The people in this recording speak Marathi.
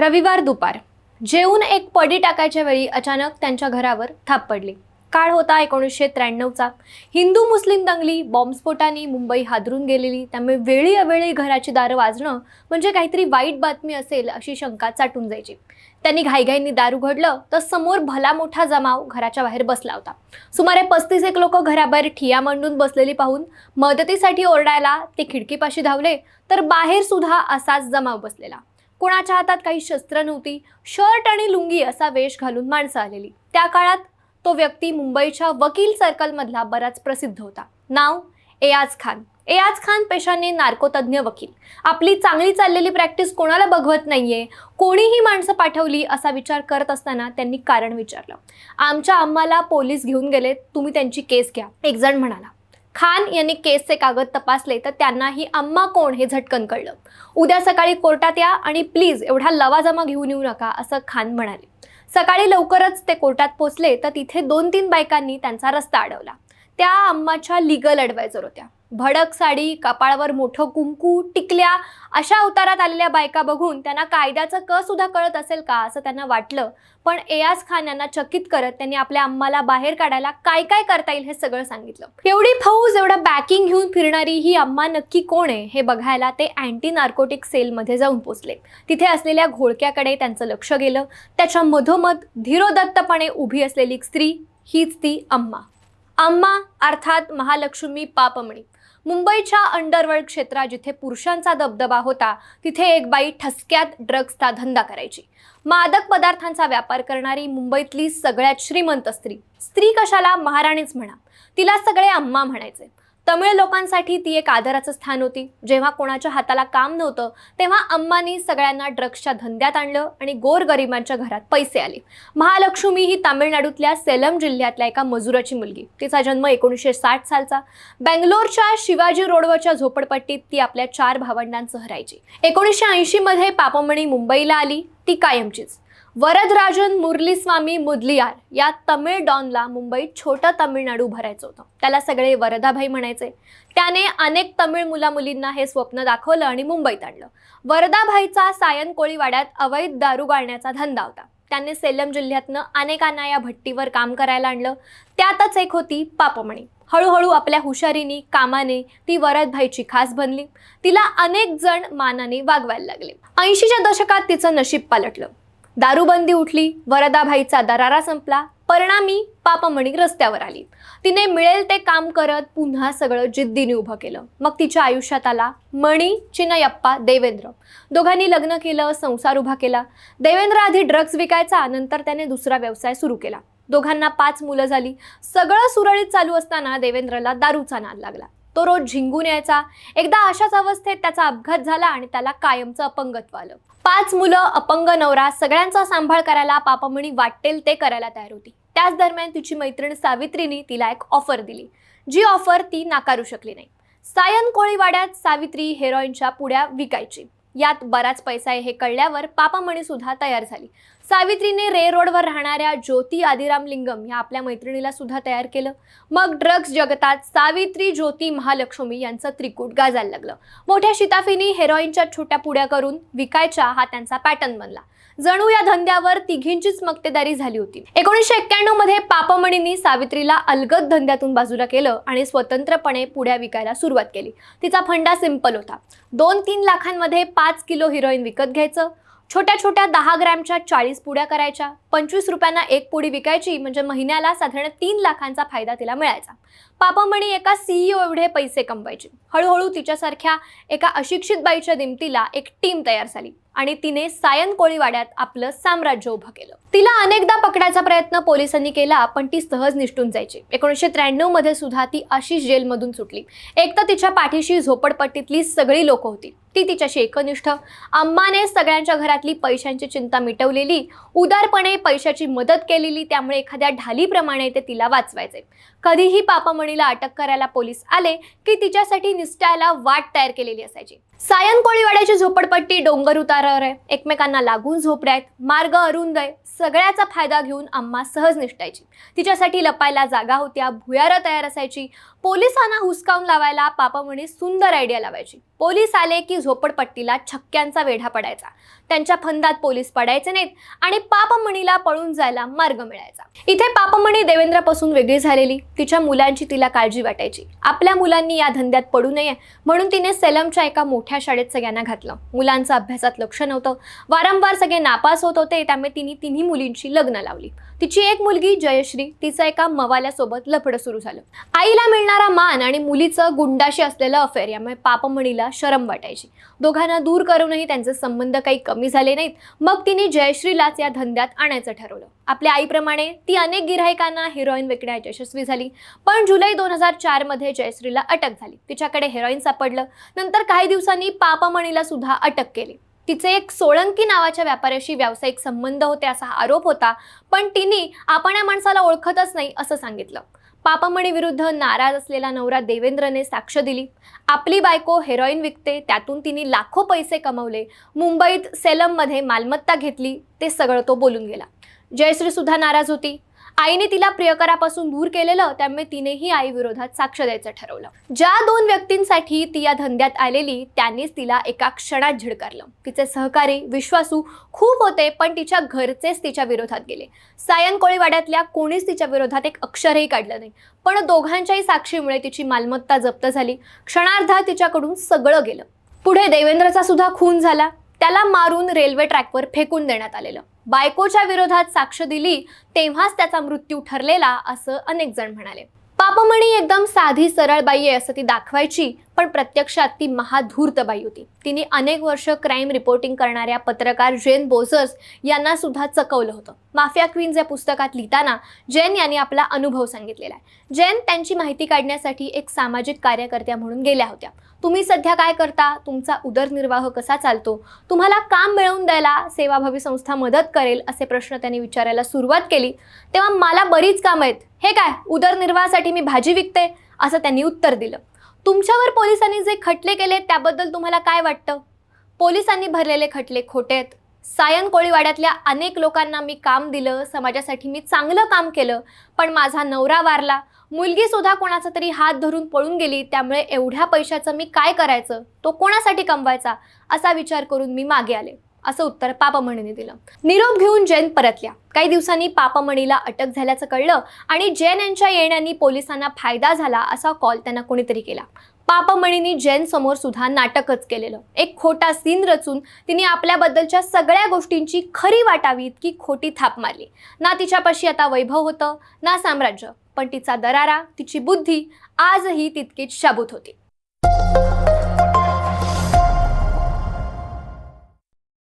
रविवार दुपार. जेवून एक पडी टाकायच्या वेळी अचानक त्यांच्या घरावर थाप पडली. काळ होता एकोणीसशे त्र्याण्णवचा. हिंदू मुस्लिम दंगली बॉम्बस्फोटाने मुंबई हादरून गेलेली. त्यामुळे वेळी अवेळी घराची दारं वाजणं म्हणजे काहीतरी वाईट बातमी असेल अशी शंका चाटून जायची. त्यांनी घाईघाईंनी दार उघडलं तर समोर भला मोठा जमाव घराच्या बाहेर बसला होता. सुमारे पस्तीस एक लोक घराबाहेर ठिया मांडून बसलेली पाहून मदतीसाठी ओरडायला ते खिडकीपाशी धावले तर बाहेर सुद्धा असाच जमाव बसलेला. कोणाच्या हातात काही शस्त्र नव्हती शर्ट आणि लुंगी असा वेश घालून माणसं आलेली. त्या काळात तो व्यक्ती मुंबईच्या वकील सर्कलमधला बराच प्रसिद्ध होता. नाव एयाज खान. एयाज खान पेशाने नार्कोतज्ञ वकील. आपली चांगली चाललेली प्रॅक्टिस कोणाला बघवत नाहीये कोणीही माणसं पाठवली असा विचार करत असताना त्यांनी कारण विचारलं. आमच्या आम्हाला पोलीस घेऊन गेले तुम्ही त्यांची केस घ्या. एक जण म्हणाला खान यांनी केसचे कागद तपासले तर त्यांनाही अम्मा कोण हे झटकन कळलं. उद्या सकाळी कोर्टात या आणि प्लीज एवढा लवाजमा घेऊन येऊ नका असं खान म्हणाले. सकाळी लवकरच ते कोर्टात पोचले तर तिथे दोन तीन बायकांनी त्यांचा रस्ता अडवला. त्या अम्माच्या लिगल ॲडवायझर होत्या. भडक साडी कपाळावर मोठं कुंकू टिकल्या अशा अवतारात आलेल्या बायका बघून त्यांना कायद्याचं क सुद्धा कळत असेल का असं त्यांना वाटलं. पण एयाज खान यांना चकित करत त्यांनी आपल्या अम्माला बाहेर काढायला काय काय करता येईल हे सगळं सांगितलं. एवढी फौज एवढं बॅकिंग घेऊन फिरणारी ही अम्मा नक्की कोण आहे हे बघायला ते अँटी नार्कोटिक सेलमध्ये जाऊन पोचले. तिथे असलेल्या घोळक्याकडे त्यांचं लक्ष गेलं. त्याच्या मधोमध धीरोदत्तपणे उभी असलेली स्त्री हीच ती अम्मा. अम्मा अर्थात महालक्ष्मी पापमणी. मुंबईच्या अंडरवर्ल्ड क्षेत्रात जिथे पुरुषांचा दबदबा होता तिथे एक बाई ठसक्यात ड्रग्सचा धंदा करायची. मादक पदार्थांचा व्यापार करणारी मुंबईतली सगळ्यात श्रीमंत स्त्री. स्त्री कशाला? महाराणीच म्हणा. तिला सगळे अम्मा म्हणायचे. तमिळ लोकांसाठी ती एक आदराचं स्थान होती. जेव्हा कोणाच्या हाताला काम नव्हतं तेव्हा अम्मानी सगळ्यांना ड्रग्सच्या धंद्यात आणलं आणि गोरगरिबांच्या घरात पैसे आले. महालक्ष्मी ही तामिळनाडूतल्या सेलम जिल्ह्यातल्या एका मजुराची मुलगी. तिचा जन्म एकोणीसशे साठ सालचा. बँगलोरच्या शिवाजी रोडवरच्या झोपडपट्टीत ती आपल्या चार भावंडांसह राहायची. एकोणीसशे ऐंशीमध्ये पापमणी मुंबईला आली ती कायमचीच. वरदराजन मुरलीस्वामी मुदलियार या तमिळ डॉनला मुंबईत छोटं तमिळनाडू भरायचं होतं. त्याला सगळे वरदाभाई म्हणायचे. त्याने अनेक तमिळ मुला मुलींना हे स्वप्न दाखवलं आणि मुंबईत आणलं. वरदाभाईचा सायन कोळीवाड्यात अवैध दारू गाळण्याचा धंदा होता. त्याने सेलम जिल्ह्यातनं अनेकांना या भट्टीवर काम करायला आणलं. त्यातच एक होती पापमणी. हळूहळू आपल्या हुशारीने कामाने ती वरदभाईची खास बनली. तिला अनेक जण मानाने वागवायला लागले. ऐंशीच्या दशकात तिचं नशीब पालटलं. दारूबंदी उठली वरदाभाईचा दरारा संपला परिणामी पापमणी रस्त्यावर आली. तिने मिळेल ते काम करत पुन्हा सगळं जिद्दीने उभं केलं. मग तिच्या आयुष्यात आला मणी चिनयप्पा देवेंद्र. दोघांनी लग्न केलं संसार उभा केला. देवेंद्र आधी ड्रग्ज विकायचा नंतर त्याने दुसरा व्यवसाय सुरू केला. दोघांना पाच मुलं झाली. सगळं सुरळीत चालू असताना देवेंद्रला दारूचा नाद लागला. तो रोज झिंगून यायचा. एकदा अशाच अवस्थेत त्याचा अपघात झाला आणि त्याला कायमचं अपंगत्व आलं. पाच मुलं अपंग नवरा सगळ्यांचा सांभाळ करायला पापामणी वाटेल ते करायला तयार होती. त्याच दरम्यान तिची मैत्रीण सावित्रीने तिला एक ऑफर दिली. जी ऑफर ती नाकारू शकली नाही. सायन कोळीवाड्यात सावित्री हेरोईनच्या पुड्या विकायची. यात बराच पैसा आहे हे कळल्यावर पापामणी सुद्धा तयार झाली. सावित्रीने रे रोडवर राहणाऱ्या ज्योती आदिराम लिंगम या आपल्या मैत्रिणीला सुद्धा तयार केलं. मग ड्रग्ज जगतात सावित्री ज्योती महालक्ष्मी यांचं त्रिकूट गाजायला लागलं. मोठ्या शिताफीनी हेरोईनच्या छोट्या पुड्या करून विकायच्या हा त्यांचा पॅटर्न बनला. जणू या धंद्यावर तिघींचीच मक्तेदारी झाली होती. एकोणीसशे एक्क्याण्णवमध्ये पापमणींनी सावित्रीला अलगद धंद्यातून बाजूला केलं आणि स्वतंत्रपणे पुड्या विकायला सुरुवात केली. तिचा फंडा सिंपल होता. दोन तीन लाखांमध्ये पाच किलो हिरोईन विकत घ्यायचं. छोट्या छोट्या दहा ग्रॅमच्या चाळीस पुड्या करायच्या. पंचवीस रुपयांना एक पुडी विकायची म्हणजे महिन्याला साधारण तीन लाखांचा फायदा तिला मिळायचा. पापामणी एका सीईओ एवढे पैसे कमवायचे. हळूहळू तिच्यासारख्या एका अशिक्षित बाईच्या दिमतीला एक टीम तयार झाली आणि तिने सायन कोळीवाड्यात आपलं साम्राज्य उभं केलं. तिला अनेकदा पकडायचा प्रयत्न पोलिसांनी केला पण ती सहज निष्ठून जायची. एकोणीसशे त्र्याण्णवमध्ये सुद्धा ती अशीच जेलमधून सुटली. एक तर तिच्या पाठीशी झोपडपट्टीतली सगळी लोक होती. ती तिच्याशी एकनिष्ठ अम्माने सगळ्यांच्या घरातली पैशांची चिंता मिटवलेली उदारपणे पैशाची मदत केलेली त्यामुळे एखाद्या ढालीप्रमाणे ते तिला वाचवायचे. कधीही पापमणीला अटक करायला पोलीस आले की तिच्यासाठी निसटायला वाट तयार केलेली असायची. सायन कोळीवाड्याची झोपडपट्टी डोंगर उतारावर आहे. एकमेकांना लागून झोपड्या आहेत. मार्ग अरुंद आहे. सगळ्याचा फायदा घेऊन अम्मा सहज निष्ठायची. तिच्यासाठी लपायला जागा होत्या. भुयारं तयार असायची. पोलिसांना हुसकावून लावायला पापामणी सुंदर आयडिया लावायची. पोलीस आले की झोपडपट्टीला छक्क्यांचा वेढा पडायचा. त्यांच्या फंदात पोलीस पडायचे नाहीत आणि पापमणीला पळून जायला मार्ग मिळायचा. इथे पापमणी देवेंद्रपासून वेगळी झालेली. तिच्या मुलांची तिला काळजी वाटायची. आपल्या मुलांनी या धंद्यात पडू नये म्हणून तिने सेलमच्या एका मोठ्या शाळेत सगळ्यांना घातलं. मुलांचं अभ्यासात लक्ष नव्हतं. वारंवार सगळे नापास होत होते त्यामुळे तिने तिन्ही मुलींची लग्न लावली. तिची एक मुलगी जयश्री तिचं एका मवाल्यासोबत लफडं सुरू झालं. आईला मिळणारा मान आणि मुलीचं गुंडाशी असलेलं अफेअर यामुळे पापमणीला शरम वाटायची. दोघांना दूर करूनही त्यांचे संबंध काही कमी झाले नाहीत. मग तिने जयश्रीलाच या धंद्यात आणायचं ठरवलं. आपल्या आईप्रमाणे ती अनेक गिराहिकांना हिरोईन विकण्यात यशस्वी झाली. पण जुलै दोन हजार चारमध्ये जयश्रीला अटक झाली. तिच्याकडे हेरोईन सापडलं. नंतर काही दिवसांनी पापमणीला सुद्धा अटक केली. तिचे एक सोळंकी नावाच्या व्यापाऱ्याशी व्यावसायिक संबंध होते असा आरोप होता पण तिने आपण या माणसाला ओळखतच नाही असं सांगितलं. पापमणी विरुद्ध नाराज असलेला नवरा देवेंद्रने साक्ष दिली. आपली बायको हेरोईन विकते त्यातून तिने लाखो पैसे कमवले. मुंबईत सेलममध्ये मालमत्ता घेतली ते सगळं तो बोलून गेला. जयश्री सुद्धा नाराज होती. आईने तिला प्रियकरापासून दूर केलेलं त्यामुळे तिनेही आई विरोधात साक्ष द्यायचं ठरवलं. ज्या दोन व्यक्तींसाठी ती या धंद्यात आलेली त्यांनीच तिला एका क्षणात झिडकारलं. तिचे सहकारी विश्वासू खूप होते पण तिच्या घरचेच तिच्या विरोधात गेले. सायन कोळीवाड्यातल्या कोणीच तिच्या विरोधात एक अक्षरही काढलं नाही. पण दोघांच्याही साक्षीमुळे तिची मालमत्ता जप्त झाली. क्षणार्धात तिच्याकडून सगळं गेलं. पुढे देवेंद्रचा सुद्धा खून झाला. त्याला मारून रेल्वे ट्रॅकवर फेकून देण्यात आलेलं. बायकोच्या विरोधात साक्ष दिली तेव्हाच त्याचा मृत्यू ठरलेला असं अनेक जण म्हणाले. पापमणी एकदम साधी सरळ बाई आहे असं ती दाखवायची पण प्रत्यक्षात ती महाधूर्त बाई होती. तिने अनेक वर्ष क्राईम रिपोर्टिंग करणाऱ्या पत्रकार जेन बोझर्स यांना सुद्धा चकवलं होतं. माफिया क्वीन्स या पुस्तकात लिहिताना जैन यांनी आपला अनुभव सांगितलेला आहे. जैन त्यांची माहिती काढण्यासाठी एक सामाजिक कार्यकर्त्या म्हणून गेल्या होत्या. तुम्ही सध्या काय करता? तुमचा उदरनिर्वाह कसा चालतो? तुम्हाला काम मिळवून द्यायला सेवाभावी संस्था मदत करेल असे प्रश्न त्यांनी विचारायला सुरुवात केली. तेव्हा मला बरीच कामं आहेत. हे काय? उदरनिर्वाहासाठी मी भाजी विकते? असं त्यांनी उत्तर दिलं. तुमच्यावर पोलिसांनी जे खटले केले त्याबद्दल तुम्हाला काय वाटतं? पोलिसांनी भरलेले खटले खोटे आहेत. सायन कोळीवाड्यातल्या अनेक लोकांना मी काम दिलं समाजासाठी मी चांगलं काम केलं पण माझा नवरा वारला. मुलगी सुद्धा कोणाचा तरी हात धरून पळून गेली त्यामुळे एवढ्या पैशाचं मी काय करायचं? तो कोणासाठी कमवायचा? असा विचार करून मी मागे आले. असं उत्तर पापमणीने दिलं. निरोप घेऊन जैन परतल्या. काही दिवसांनी पापमणीला अटक झाल्याचं कळलं आणि जैन यांच्या येण्याने पोलिसांना फायदा झाला असा कॉल त्यांना कोणीतरी केला. पापमणीनी जैन समोर सुद्धा नाटकच केलेलं. एक खोटा सीन रचून तिने आपल्याबद्दलच्या सगळ्या गोष्टींची खरी वाटावी इतकी खोटी थाप मारली. ना तिच्यापाशी आता वैभव होतं ना साम्राज्य. पण तिचा दरारा तिची बुद्धी आजही तितकीच शाबूत होती.